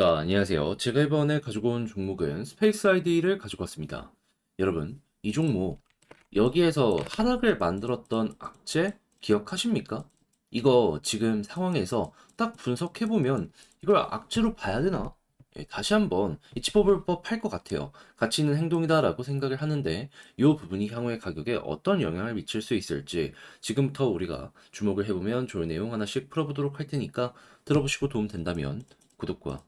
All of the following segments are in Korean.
자, 안녕하세요. 제가 이번에 가지고 온 종목은 스페이스 아이디를 가지고 왔습니다. 여러분, 이 종목, 여기에서 하락을 만들었던 악재 기억하십니까? 이거 지금 상황에서 딱 분석해보면 이걸 악재로 봐야 되나? 예, 다시 한번 이 짚어볼 법할 것 같아요. 가치 있는 행동이다라고 생각을 하는데 이 부분이 향후의 가격에 어떤 영향을 미칠 수 있을지 지금부터 우리가 주목을 해보면 좋은 내용 하나씩 풀어보도록 할 테니까 들어보시고 도움 된다면 구독과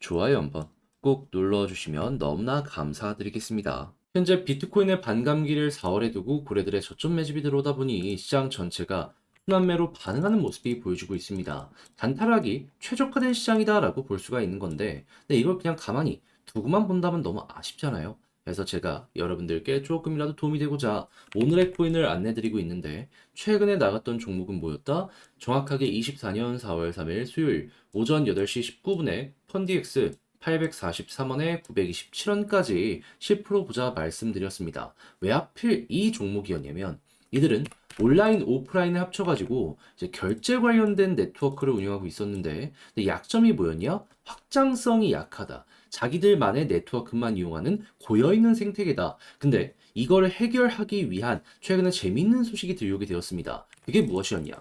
좋아요 한번 꼭 눌러주시면 너무나 감사드리겠습니다. 현재 비트코인의 반감기를 4월에 두고 고래들의 저점 매집이 들어오다 보니 시장 전체가 순환매로 반응하는 모습이 보여주고 있습니다. 단타락이 최적화된 시장이다라고 볼 수가 있는 건데, 근데 이걸 그냥 가만히 두고만 본다면 너무 아쉽잖아요. 그래서 제가 여러분들께 조금이라도 도움이 되고자 오늘의 코인을 안내드리고 있는데, 최근에 나갔던 종목은 뭐였다? 정확하게 24년 4월 3일 수요일 오전 8시 19분에 펀디엑스 843원에 927원까지 10% 보자 말씀드렸습니다. 왜 하필 이 종목이었냐면 이들은 온라인, 오프라인을 합쳐가지고 이제 결제 관련된 네트워크를 운영하고 있었는데 약점이 뭐였냐? 확장성이 약하다. 자기들만의 네트워크만 이용하는 고여있는 생태계다. 근데 이걸 해결하기 위한 최근에 재밌는 소식이 들려오게 되었습니다. 그게 무엇이었냐?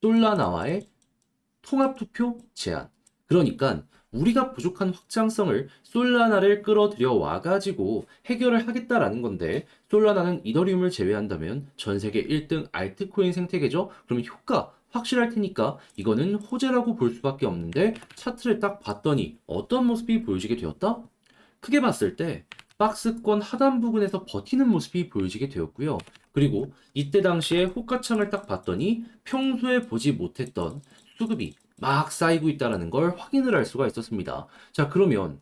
솔라나와의 통합투표 제안. 그러니까 우리가 부족한 확장성을 솔라나를 끌어들여 와가지고 해결을 하겠다라는 건데 솔라나는 이더리움을 제외한다면 전 세계 1등 알트코인 생태계죠? 그러면 효과 확실할 테니까 이거는 호재라고 볼 수밖에 없는데 차트를 딱 봤더니 어떤 모습이 보여지게 되었다? 크게 봤을 때 박스권 하단 부분에서 버티는 모습이 보여지게 되었고요. 그리고 이때 당시에 호가창을 딱 봤더니 평소에 보지 못했던 수급이 막 쌓이고 있다는 걸 확인을 할 수가 있었습니다. 자, 그러면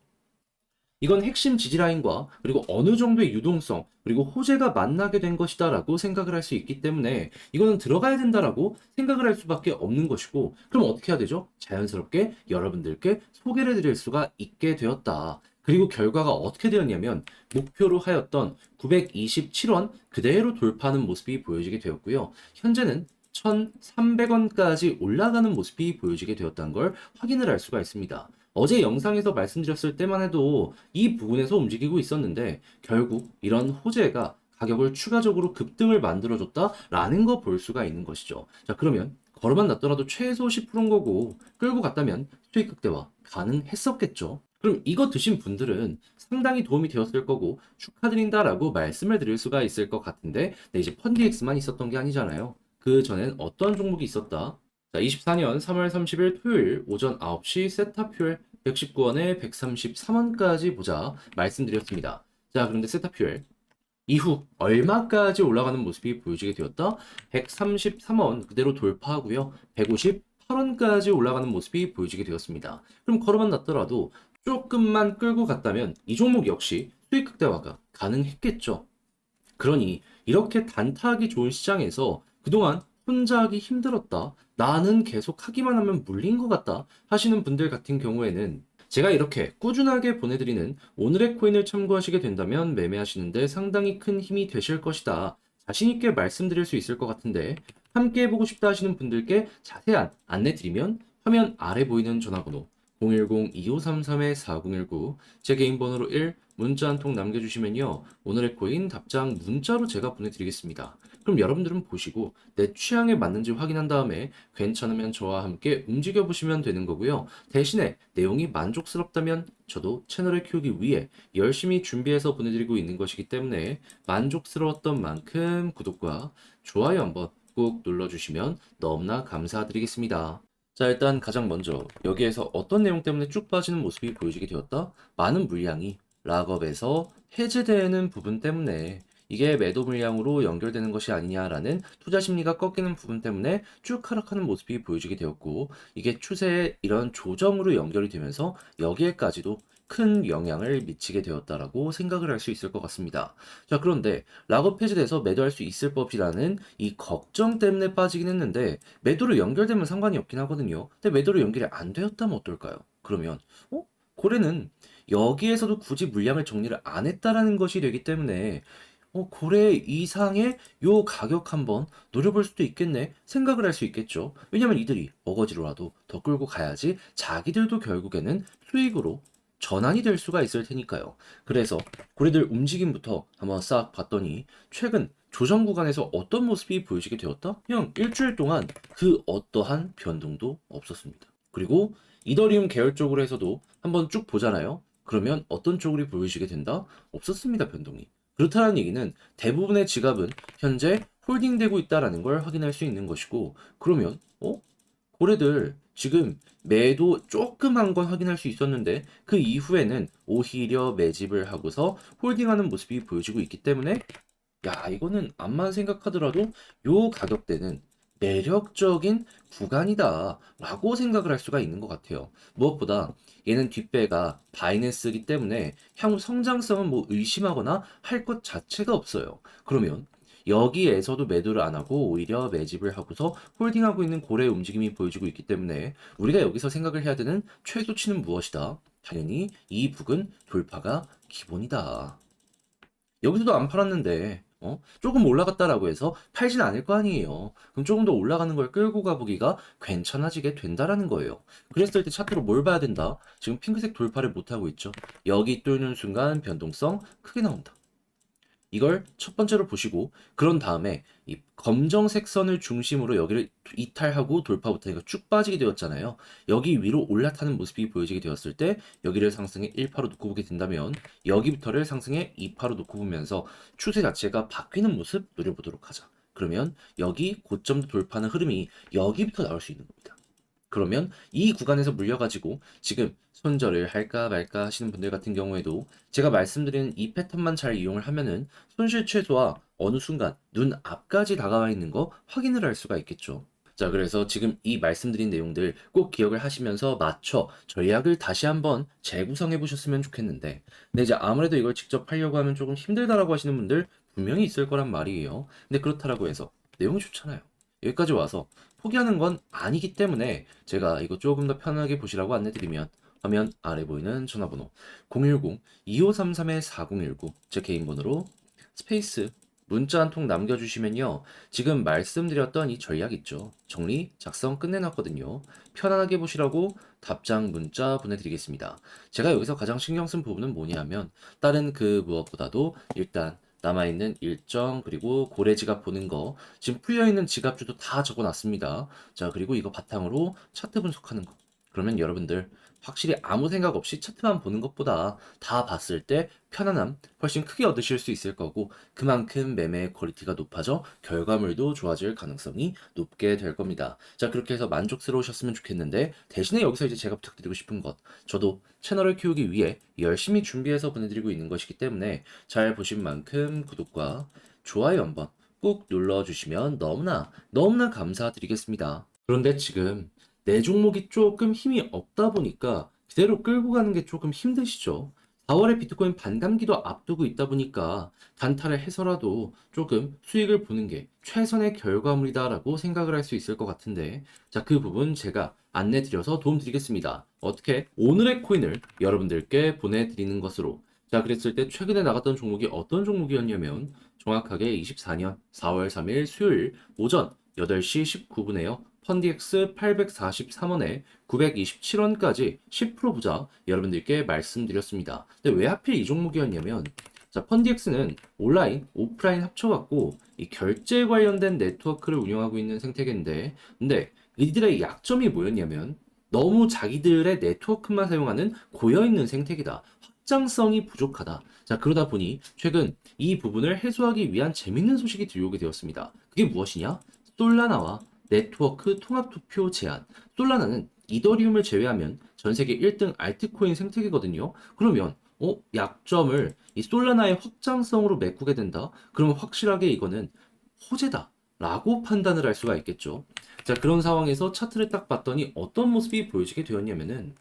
이건 핵심 지지라인과 그리고 어느 정도의 유동성 그리고 호재가 만나게 된 것이다라고 생각을 할 수 있기 때문에 이거는 들어가야 된다라고 생각을 할 수밖에 없는 것이고 그럼 어떻게 해야 되죠? 자연스럽게 여러분들께 소개를 드릴 수가 있게 되었다. 그리고 결과가 어떻게 되었냐면 목표로 하였던 927원 그대로 돌파하는 모습이 보여지게 되었고요. 현재는 1,300원까지 올라가는 모습이 보여지게 되었다는 걸 확인을 할 수가 있습니다. 어제 영상에서 말씀드렸을 때만 해도 이 부분에서 움직이고 있었는데 결국 이런 호재가 가격을 추가적으로 급등을 만들어줬다라는 거 볼 수가 있는 것이죠. 자, 그러면 걸어만 놨더라도 최소 10%인 거고 끌고 갔다면 수익 극대화 가능했었겠죠. 그럼 이거 드신 분들은 상당히 도움이 되었을 거고 축하드린다라고 말씀을 드릴 수가 있을 것 같은데 네, 이제 펀디엑스만 있었던 게 아니잖아요. 그 전엔 어떤 종목이 있었다? 자, 24년 3월 30일 토요일 오전 9시 세타퓨엘 119원에 133원까지 보자 말씀드렸습니다. 자, 그런데 세타퓨엘 이후 얼마까지 올라가는 모습이 보여지게 되었다? 133원 그대로 돌파하고요. 158원까지 올라가는 모습이 보여지게 되었습니다. 그럼 걸어만 놨더라도 조금만 끌고 갔다면 이 종목 역시 수익 극대화가 가능했겠죠. 그러니 이렇게 단타하기 좋은 시장에서 그동안 혼자 하기 힘들었다. 나는 계속 하기만 하면 물린 것 같다. 하시는 분들 같은 경우에는 제가 이렇게 꾸준하게 보내드리는 오늘의 코인을 참고하시게 된다면 매매하시는데 상당히 큰 힘이 되실 것이다. 자신있게 말씀드릴 수 있을 것 같은데 함께 해보고 싶다 하시는 분들께 자세한 안내 드리면 화면 아래 보이는 전화번호 010-2533-4019 제 개인 번호로 1 문자 한 통 남겨주시면요 오늘의 코인 답장 문자로 제가 보내드리겠습니다. 그럼 여러분들은 보시고 내 취향에 맞는지 확인한 다음에 괜찮으면 저와 함께 움직여 보시면 되는 거고요. 대신에 내용이 만족스럽다면 저도 채널을 키우기 위해 열심히 준비해서 보내드리고 있는 것이기 때문에 만족스러웠던 만큼 구독과 좋아요 한번 꼭 눌러주시면 너무나 감사드리겠습니다. 자, 일단 가장 먼저 여기에서 어떤 내용 때문에 쭉 빠지는 모습이 보여지게 되었다? 많은 물량이 락업에서 해제되는 부분 때문에 이게 매도 물량으로 연결되는 것이 아니냐라는 투자 심리가 꺾이는 부분 때문에 쭉 하락하는 모습이 보여지게 되었고 이게 추세의 이런 조정으로 연결이 되면서 여기에까지도 큰 영향을 미치게 되었다라고 생각을 할 수 있을 것 같습니다. 자, 그런데 락업 해제돼서 매도할 수 있을 법이라는 이 걱정 때문에 빠지긴 했는데 매도로 연결되면 상관이 없긴 하거든요. 근데 매도로 연결이 안 되었다면 어떨까요? 그러면 어? 고래는 여기에서도 굳이 물량을 정리를 안 했다라는 것이 되기 때문에 어, 고래 이상의 요 가격 한번 노려볼 수도 있겠네 생각을 할 수 있겠죠. 왜냐면 이들이 어거지로라도 더 끌고 가야지 자기들도 결국에는 수익으로 전환이 될 수가 있을 테니까요. 그래서 고래들 움직임부터 한번 싹 봤더니 최근 조정 구간에서 어떤 모습이 보여지게 되었다? 그냥 일주일 동안 그 어떠한 변동도 없었습니다. 그리고 이더리움 계열 쪽으로 해서도 한번 쭉 보잖아요. 그러면 어떤 쪽으로 보여지게 된다? 없었습니다, 변동이. 그렇다는 얘기는 대부분의 지갑은 현재 홀딩되고 있다라는 걸 확인할 수 있는 것이고, 그러면, 어? 고래들 지금 매도 조그만 건 확인할 수 있었는데, 그 이후에는 오히려 매집을 하고서 홀딩하는 모습이 보여지고 있기 때문에, 야, 이거는 암만 생각하더라도 요 가격대는 매력적인 구간이다 라고 생각을 할 수가 있는 것 같아요. 무엇보다 얘는 뒷배가 바이낸스이기 때문에 향후 성장성은 뭐 의심하거나 할 것 자체가 없어요. 그러면 여기에서도 매도를 안 하고 오히려 매집을 하고서 홀딩하고 있는 고래의 움직임이 보여지고 있기 때문에 우리가 여기서 생각을 해야 되는 최소치는 무엇이다? 당연히 이 북은 돌파가 기본이다. 여기서도 안 팔았는데 어? 조금 올라갔다라고 해서 팔진 않을 거 아니에요. 그럼 조금 더 올라가는 걸 끌고 가보기가 괜찮아지게 된다라는 거예요. 그랬을 때 차트로 뭘 봐야 된다? 지금 핑크색 돌파를 못하고 있죠. 여기 뚫는 순간 변동성 크게 나온다. 이걸 첫 번째로 보시고 그런 다음에 이 검정색 선을 중심으로 여기를 이탈하고 돌파 못하니까 쭉 빠지게 되었잖아요. 여기 위로 올라타는 모습이 보여지게 되었을 때 여기를 상승에 1파로 놓고 보게 된다면 여기부터를 상승에 2파로 놓고 보면서 추세 자체가 바뀌는 모습 노려보도록 하자. 그러면 여기 고점도 돌파하는 흐름이 여기부터 나올 수 있는 겁니다. 그러면 이 구간에서 물려가지고 지금 손절을 할까 말까 하시는 분들 같은 경우에도 제가 말씀드리는 이 패턴만 잘 이용을 하면은 손실 최소화 어느 순간 눈 앞까지 다가와 있는 거 확인을 할 수가 있겠죠. 자, 그래서 지금 이 말씀드린 내용들 꼭 기억을 하시면서 맞춰 전략을 다시 한번 재구성해 보셨으면 좋겠는데, 근데 이제 아무래도 이걸 직접 하려고 하면 조금 힘들다라고 하시는 분들 분명히 있을 거란 말이에요. 근데 그렇다라고 해서 내용이 좋잖아요. 여기까지 와서 포기하는 건 아니기 때문에 제가 이거 조금 더 편하게 보시라고 안내드리면 화면 아래 보이는 전화번호 010-2533-4019 제 개인 번호로 스페이스 문자 한 통 남겨주시면요. 지금 말씀드렸던 이 전략 있죠. 정리, 작성 끝내놨거든요. 편안하게 보시라고 답장 문자 보내드리겠습니다. 제가 여기서 가장 신경 쓴 부분은 뭐냐면 다른 그 무엇보다도 일단 남아있는 일정 그리고 고래 지갑 보는 거 지금 풀려있는 지갑주도 다 적어놨습니다. 자 그리고 이거 바탕으로 차트 분석하는 거 그러면 여러분들 확실히 아무 생각 없이 차트만 보는 것보다 다 봤을 때 편안함 훨씬 크게 얻으실 수 있을 거고 그만큼 매매의 퀄리티가 높아져 결과물도 좋아질 가능성이 높게 될 겁니다. 자 그렇게 해서 만족스러우셨으면 좋겠는데 대신에 여기서 이제 제가 부탁드리고 싶은 것 저도 채널을 키우기 위해 열심히 준비해서 보내드리고 있는 것이기 때문에 잘 보신 만큼 구독과 좋아요 한번 꾹 눌러주시면 너무나 너무나 감사드리겠습니다. 그런데 지금 내 종목이 조금 힘이 없다 보니까 그대로 끌고 가는 게 조금 힘드시죠? 4월에 비트코인 반감기도 앞두고 있다 보니까 단타를 해서라도 조금 수익을 보는 게 최선의 결과물이다라고 생각을 할 수 있을 것 같은데 자 그 부분 제가 안내 드려서 도움 드리겠습니다. 어떻게 오늘의 코인을 여러분들께 보내드리는 것으로 자 그랬을 때 최근에 나갔던 종목이 어떤 종목이었냐면 정확하게 24년 4월 3일 수요일 오전 8시 19분에요. 펀디엑스 843원에 927원까지 10% 부자 여러분들께 말씀드렸습니다. 근데 왜 하필 이 종목이었냐면 자, 펀디엑스는 온라인, 오프라인 합쳐갖고 이 결제 관련된 네트워크를 운영하고 있는 생태계인데 근데 이들의 약점이 뭐였냐면 너무 자기들의 네트워크만 사용하는 고여있는 생태계다. 확장성이 부족하다. 자, 그러다 보니 최근 이 부분을 해소하기 위한 재밌는 소식이 들려오게 되었습니다. 그게 무엇이냐? 솔라나와 네트워크 통합 투표 제한. 솔라나는 이더리움을 제외하면 전 세계 1등 알트코인 생태계거든요. 그러면 어, 약점을 이 솔라나의 확장성으로 메꾸게 된다. 그러면 확실하게 이거는 호재다. 라고 판단을 할 수가 있겠죠. 자, 그런 상황에서 차트를 딱 봤더니 어떤 모습이 보여지게 되었냐면은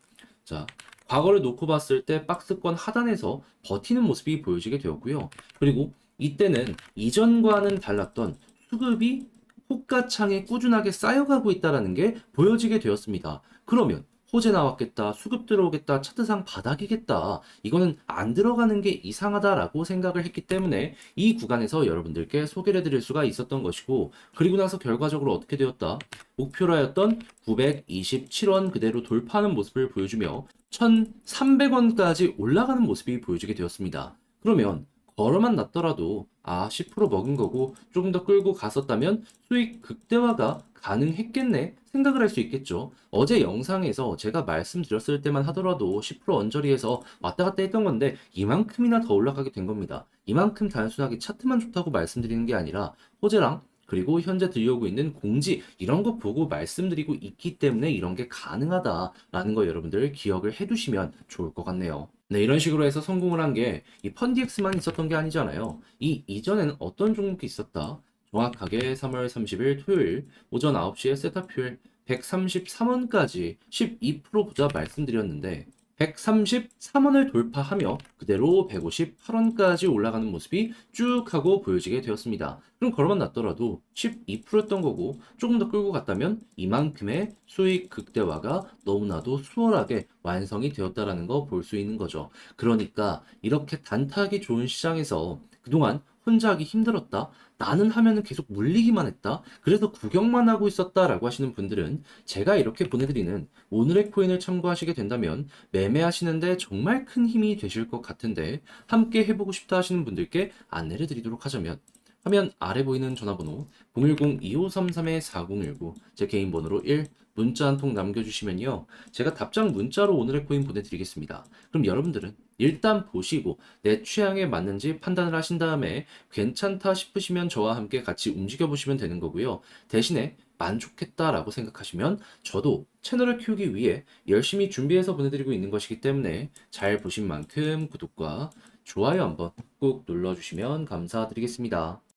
자, 과거를 놓고 봤을 때 박스권 하단에서 버티는 모습이 보여지게 되었고요. 그리고 이때는 이전과는 달랐던 수급이 호가창에 꾸준하게 쌓여가고 있다는 게 보여지게 되었습니다. 그러면 호재 나왔겠다, 수급 들어오겠다, 차트상 바닥이겠다. 이거는 안 들어가는 게 이상하다라고 생각을 했기 때문에 이 구간에서 여러분들께 소개를 해드릴 수가 있었던 것이고, 그리고 나서 결과적으로 어떻게 되었다? 목표라였던 927원 그대로 돌파하는 모습을 보여주며 1,300원까지 올라가는 모습이 보여지게 되었습니다. 그러면 걸어만 놨더라도 아, 10% 먹은 거고 조금 더 끌고 갔었다면 수익 극대화가 가능했겠네 생각을 할 수 있겠죠. 어제 영상에서 제가 말씀드렸을 때만 하더라도 10% 언저리에서 왔다 갔다 했던 건데 이만큼이나 더 올라가게 된 겁니다. 이만큼 단순하게 차트만 좋다고 말씀드리는 게 아니라 호재랑 그리고 현재 들려오고 있는 공지 이런 거 보고 말씀드리고 있기 때문에 이런 게 가능하다라는 거 여러분들 기억을 해두시면 좋을 것 같네요. 네, 이런 식으로 해서 성공을 한 게 이 펀디엑스만 있었던 게 아니잖아요. 이 이전에는 어떤 종목이 있었다? 정확하게 3월 30일 토요일 오전 9시에 세타퓨엘 133원까지 12%보다 말씀드렸는데 133원을 돌파하며 그대로 158원까지 올라가는 모습이 쭉 하고 보여지게 되었습니다. 그럼 걸어만 놨더라도 12%였던 거고 조금 더 끌고 갔다면 이만큼의 수익 극대화가 너무나도 수월하게 완성이 되었다라는 거 볼 수 있는 거죠. 그러니까 이렇게 단타하기 좋은 시장에서 그동안 혼자 하기 힘들었다. 나는 하면은 계속 물리기만 했다. 그래서 구경만 하고 있었다라고 하시는 분들은 제가 이렇게 보내드리는 오늘의 코인을 참고하시게 된다면 매매하시는데 정말 큰 힘이 되실 것 같은데 함께 해보고 싶다 하시는 분들께 안내를 드리도록 하자면 화면 아래 보이는 전화번호 010-2533-4019 제 개인 번호로 1 문자 한 통 남겨주시면요. 제가 답장 문자로 오늘의 코인 보내드리겠습니다. 그럼 여러분들은 일단 보시고 내 취향에 맞는지 판단을 하신 다음에 괜찮다 싶으시면 저와 함께 같이 움직여 보시면 되는 거고요. 대신에 만족했다라고 생각하시면 저도 채널을 키우기 위해 열심히 준비해서 보내드리고 있는 것이기 때문에 잘 보신 만큼 구독과 좋아요 한번 꼭 눌러주시면 감사드리겠습니다.